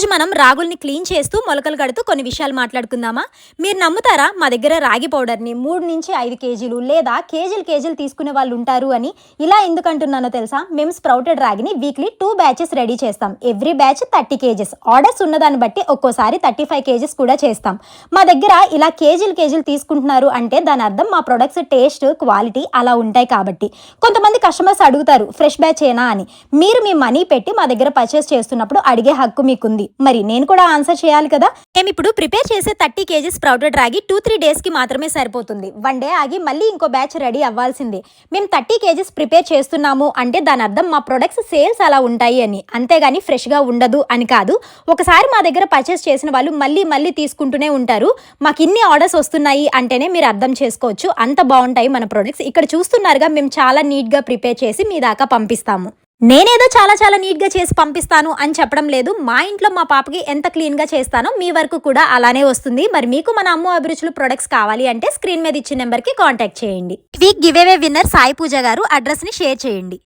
ఈరోజు మనం రాగుల్ని క్లీన్ చేస్తూ మొలకలు కడుతూ కొన్ని విషయాలు మాట్లాడుకుందామా? మీరు నమ్ముతారా మా దగ్గర రాగి పౌడర్ని మూడు నుంచి ఐదు కేజీలు లేదా కేజీలు కేజీలు తీసుకునే వాళ్ళు ఉంటారు అని? ఇలా ఎందుకు అంటున్నానో తెలుసా? మేము స్ప్రౌటెడ్ రాగిని వీక్లీ టూ బ్యాచెస్ రెడీ చేస్తాం. Every batch thirty KGs. Orders ఉన్నదాన్ని బట్టి ఒక్కోసారి థర్టీ ఫైవ్ కేజెస్ కూడా చేస్తాం. మా దగ్గర ఇలా కేజీలు కేజీలు తీసుకుంటున్నారు అంటే దాని అర్థం మా ప్రొడక్ట్స్ టేస్ట్ క్వాలిటీ అలా ఉంటాయి కాబట్టి. కొంతమంది కస్టమర్స్ అడుగుతారు ఫ్రెష్ బ్యాచ్ ఏనా? అని. మీరు మీ మనీ పెట్టి మా దగ్గర పర్చేస్ చేస్తున్నప్పుడు అడిగే హక్కు మీకుంది. మరి నేను కూడా ఆన్సర్ చేయాలి కదా? మేము ఇప్పుడు ప్రిపేర్ చేసే thirty KGs sprouted ragi two three డేస్కి మాత్రమే సరిపోతుంది. వన్ డే ఆగి మళ్ళీ ఇంకో బ్యాచ్ రెడీ అవ్వాల్సిందే. మేము థర్టీ కేజీస్ ప్రిపేర్ చేస్తున్నాము అంటే దాని అర్థం మా ప్రొడక్ట్స్ సేల్స్ అలా ఉంటాయి అని. అంతేగాని ఫ్రెష్గా ఉండదు అని కాదు. ఒకసారి మా దగ్గర పర్చేస్ చేసిన వాళ్ళు మళ్ళీ మళ్ళీ తీసుకుంటూనే ఉంటారు. మాకు ఇన్ని ఆర్డర్స్ వస్తున్నాయి అంటేనే మీరు అర్థం చేసుకోవచ్చు. అంత బాగుంటాయి మన ప్రొడక్ట్స్ ఇక్కడ చూస్తున్నారుగా మేము చాలా నీట్గా ప్రిపేర్ చేసి మీ దాకా పంపిస్తాము. నేనేదో చాలా చాలా నీట్గా చేసి పంపిస్తాను అని చెప్పడం లేదు. మా ఇంట్లో మా పాపకి ఎంత క్లీన్గా చేస్తానో మీ వరకు కూడా అలానే వస్తుంది. మరి మీకు మన అమ్మ అభిరుచులు ప్రొడక్ట్స్ కావాలి అంటే స్క్రీన్ మీద ఇచ్చిన నెంబర్కి కాంటాక్ట్ చేయండి. Week give away winner Sai Pooja garu అడ్రస్ని share చేయండి.